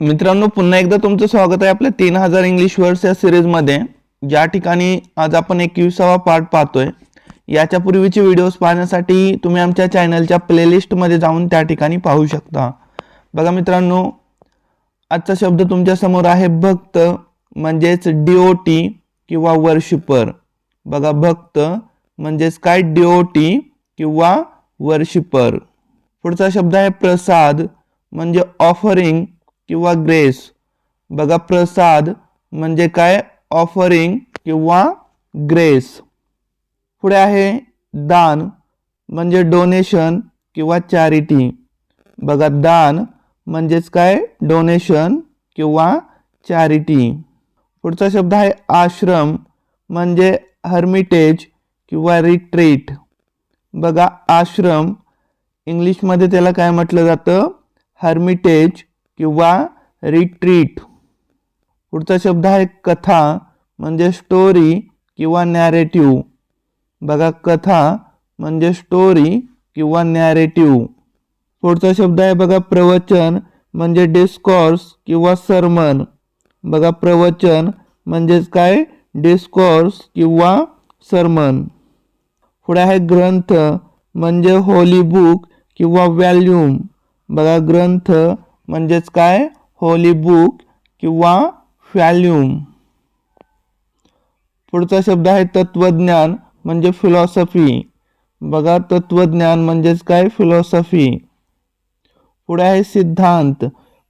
मित्रांनो पुन्हा एकदा तुमचं स्वागत आहे आपल्या तीन हजार इंग्लिश वर्ड्स या सिरीजमध्ये ज्या ठिकाणी आज आपण एकविसावा पार्ट पाहतोय. याच्या पूर्वीचे व्हिडिओज पाहण्यासाठी तुम्ही आमच्या चॅनलच्या प्लेलिस्टमध्ये जाऊन त्या ठिकाणी पाहू शकता. बघा मित्रांनो आजचा शब्द तुमच्यासमोर आहे भक्त म्हणजेच डी ओ टी किंवा वर्शिपर बघा भक्त म्हणजेच काय? डी ओ टी किंवा वर्शिपर पुढचा शब्द आहे प्रसाद म्हणजे ऑफरिंग किंवा ग्रेस बघा प्रसाद म्हणजे काय? ऑफरिंग किंवा ग्रेस पुढे आहे दान म्हणजे डोनेशन किंवा चॅरिटी बघा दान म्हणजेच काय? डोनेशन किंवा चॅरिटी पुढचा शब्द आहे आश्रम म्हणजे हर्मिटेज किंवा रिट्रीट बघा आश्रम इंग्लिशमध्ये त्याला काय म्हटलं जातं? हर्मिटेज किंवा रिट्रीट पुढचा शब्द आहे कथा म्हणजे स्टोरी किंवा नॅरेटिव्ह बघा कथा म्हणजे स्टोरी किंवा नॅरेटिव्ह पुढचा शब्द आहे बघा प्रवचन म्हणजे डिस्कॉर्स किंवा सरमन बघा प्रवचन म्हणजेच काय? डिस्कॉर्स किंवा सरमन पुढे आहे ग्रंथ म्हणजे होली बुक किंवा व्हॅल्यूम बघा ग्रंथ म्हणजेच काय? होली बुक किंवा व्हॅल्यूम पुढचा शब्द आहे तत्वज्ञान, म्हणजे फिलॉसॉफी बघा, तत्वज्ञान म्हणजेच काय? फिलॉसॉफी पुढे आहे सिद्धांत,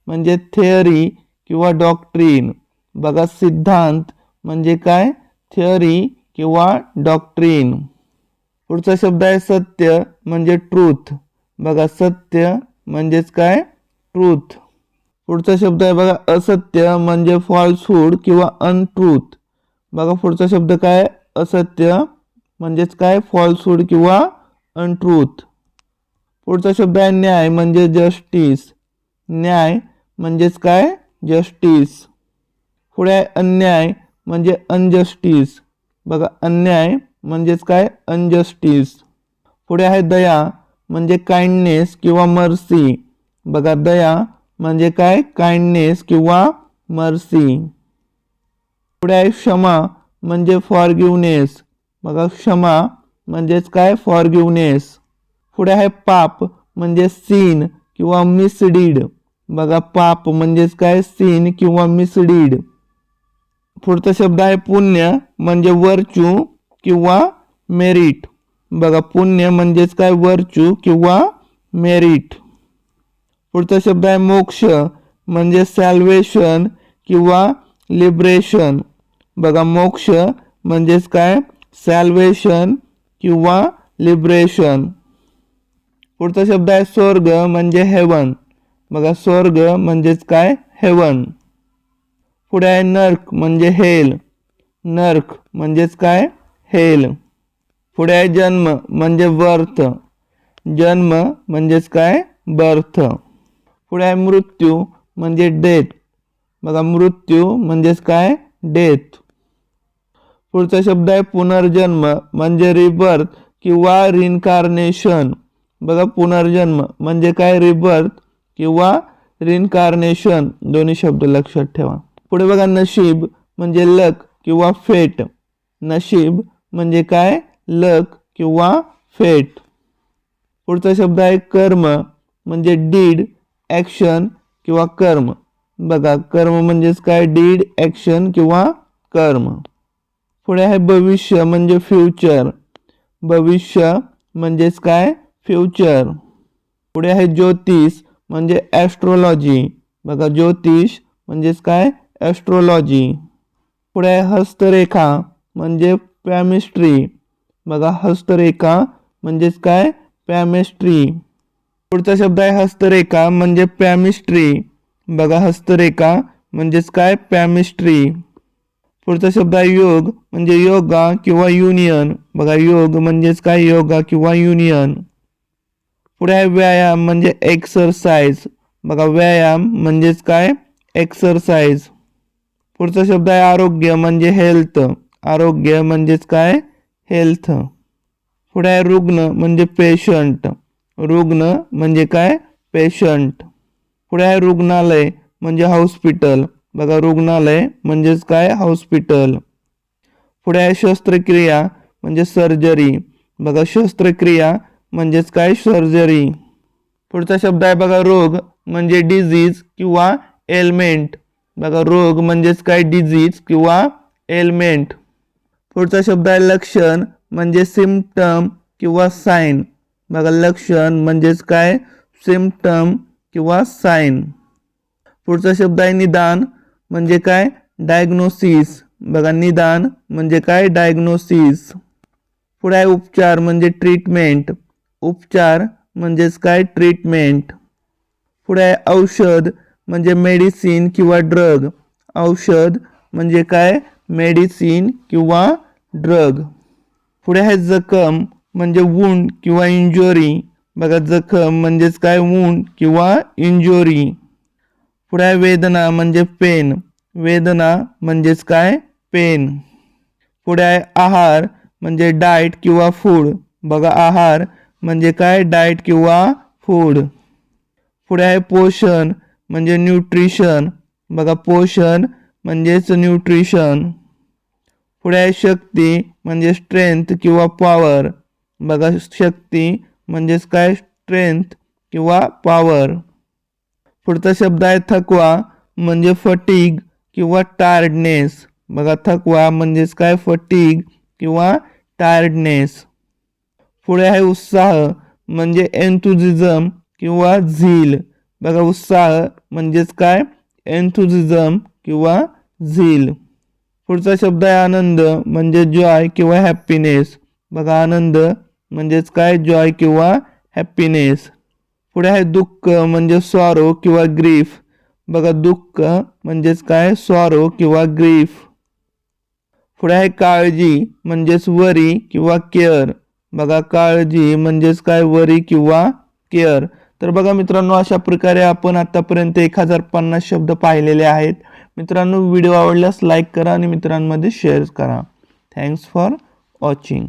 म्हणजे थेअरी किंवा डॉक्ट्रीन बघा, सिद्धांत म्हणजे काय? थिअरी किंवा डॉक्ट्रीन पुढचा शब्द आहे सत्य, म्हणजे ट्रूथ बघा, सत्य म्हणजेच काय? ट्रूथ पुढचा शब्द आहे बघा असत्य म्हणजे फॉल्सहूड किंवा अनट्रूथ बघा पुढचा शब्द काय? असत्य म्हणजेच काय? फॉल्सहूड किंवा अनट्रूथ पुढचा शब्द आहे न्याय म्हणजे जस्टिस न्याय म्हणजेच काय? जस्टिस पुढे आहे अन्याय म्हणजे अनजस्टिस बघा अन्याय म्हणजेच काय? अनजस्टिस पुढे आहे दया म्हणजे काइंडनेस किंवा मर्सी बघा, दया म्हणजे काय? काइंडनेस किंवा मर्सी पुढे आहे क्षमा म्हणजे फॉरगिवनेस बघा, क्षमा म्हणजेच काय? फॉरगिवनेस पुढे आहे पाप म्हणजे सीन किंवा मिसडीड बघा, पाप म्हणजेच काय? सीन किंवा मिसडीड पुढचा शब्द आहे पुण्य म्हणजे वर्चू किंवा मेरिट बघा, पुण्य म्हणजेच काय? वर्चू किंवा मेरिट पुढचा शब्द आहे मोक्ष म्हणजे सॅल्वेशन किंवा लिबरेशन बघा मोक्ष म्हणजेच काय? सॅल्वेशन किंवा लिबरेशन पुढचा शब्द आहे स्वर्ग म्हणजे हेवन बघा स्वर्ग म्हणजेच काय? हेवन पुढे आहे नर्क म्हणजे हेल नर्क म्हणजेच काय? हेल पुढे आहे जन्म म्हणजे बर्थ जन्म म्हणजेच काय? बर्थ पुढे आहे मृत्यू म्हणजे डेथ बघा मृत्यू म्हणजेच काय? डेथ पुढचा शब्द आहे पुनर्जन्म म्हणजे रिबर्थ किंवा रिनकार्नेशन बघा पुनर्जन्म म्हणजे काय? रिबर्थ किंवा रिनकार्नेशन दोन्ही शब्द लक्षात ठेवा. पुढे बघा नशीब म्हणजे लक किंवा फेट नशीब म्हणजे काय? लक किंवा फेट पुढचा शब्द आहे कर्म म्हणजे डीड ॲक्शन किंवा कर्म. बघा, कर्म म्हणजेच काय? डीड कर्म. पुढे आहे भविष्य म्हणजे फ्युचर भविष्य म्हणजेच काय? फ्युचर पुढे आहे ज्योतिष म्हणजे ॲस्ट्रोलॉजी बघा, ज्योतिष म्हणजेच काय? ॲस्ट्रोलॉजी पुढे आहे हस्तरेखा म्हणजे पॅमिस्ट्री बघा, हस्तरेखा म्हणजेच काय? पॅमेस्ट्री पुढचा शब्द आहे हस्तरेखा म्हणजे पॅमिस्ट्री. बघा हस्तरेखा म्हणजेच काय? पॅमिस्ट्री. पुढचा शब्द आहे योग म्हणजे योगा किंवा युनियन. बघा योग म्हणजेच काय? योगा किंवा युनियन. पुढे आहे व्यायाम म्हणजे एक्सरसाइज. बघा व्यायाम म्हणजेच काय? एक्सरसाइज. पुढचा शब्द आहे आरोग्य म्हणजे हेल्थ. आरोग्य म्हणजेच काय? हेल्थ. पुढे आहे रुग्ण म्हणजे पेशंट. रुग्ण म्हणजे काय? पेशंट. पुढे आहे रुग्णालय म्हणजे हॉस्पिटल. बघा रुग्णालय म्हणजेच काय? हॉस्पिटल. पुढे आहे शस्त्रक्रिया म्हणजे सर्जरी. बघा शस्त्रक्रिया म्हणजेच काय? सर्जरी. पुढचा शब्द आहे बघा रोग म्हणजे डिझीज किंवा एलमेंट बघा रोग म्हणजेच काय? डिझीज किंवा एलमेंट पुढचा शब्द आहे लक्षण म्हणजे सिम्पटम किंवा साईन बघा लक्षण म्हणजेच काय? सिम्पटम किंवा साईन पुढचा शब्द आहे निदान म्हणजे काय? डायग्नोसिस बघा निदान म्हणजे काय? डायग्नोसिस पुढे आहे उपचार म्हणजे ट्रीटमेंट उपचार म्हणजेच काय? ट्रीटमेंट पुढे आहे औषध म्हणजे मेडिसिन किंवा ड्रग औषध म्हणजे काय? मेडिसिन किंवा ड्रग पुढे आहे जखम म्हणजे वूंड किंवा इंजुरी बघा जखम म्हणजेच काय? वूंड किंवा इंजुरी पुढे आहे वेदना म्हणजे पेन वेदना म्हणजेच काय? पेन पुढे आहे आहार म्हणजे डाएट किंवा फूड बघा आहार म्हणजे काय? डाएट किंवा फूड पुढे आहे पोषण म्हणजे न्यूट्रिशन बघा पोषण म्हणजेच न्यूट्रिशन पुढे आहे शक्ती म्हणजे स्ट्रेंथ किंवा पॉवर बघा शक्ती म्हणजेच काय? स्ट्रेंथ किंवा पॉवर पुढचा शब्द आहे थकवा म्हणजे फटीग किंवा टायर्डनेस बघा थकवा म्हणजेच काय? फटीग किंवा टायर्डनेस पुढे आहे उत्साह म्हणजे एन्थुझिझम किंवा झील बघा उत्साह म्हणजेच काय? एन्थुझिझम किंवा झील पुढचा शब्द आहे आनंद म्हणजे जॉय किंवा हॅपीनेस बघा आनंद म्हणजेच काय? जॉय किंवा हॅपीनेस पुढे आहे दुःख म्हणजे सॉरो किंवा ग्रीफ बघा दुःख म्हणजेच काय? सॉरो किंवा ग्रीफ पुढे आहे काळजी म्हणजेच वरी किंवा केअर. बघा काळजी म्हणजेच काय? वरी किंवा केअर. तर बघा मित्रांनो अशा प्रकारे आपण आतापर्यंत एक हजार पन्नास शब्द पाहिलेले आहेत. मित्रांनो व्हिडिओ आवडल्यास लाईक करा आणि मित्रांमध्ये शेअर करा. Thanks for watching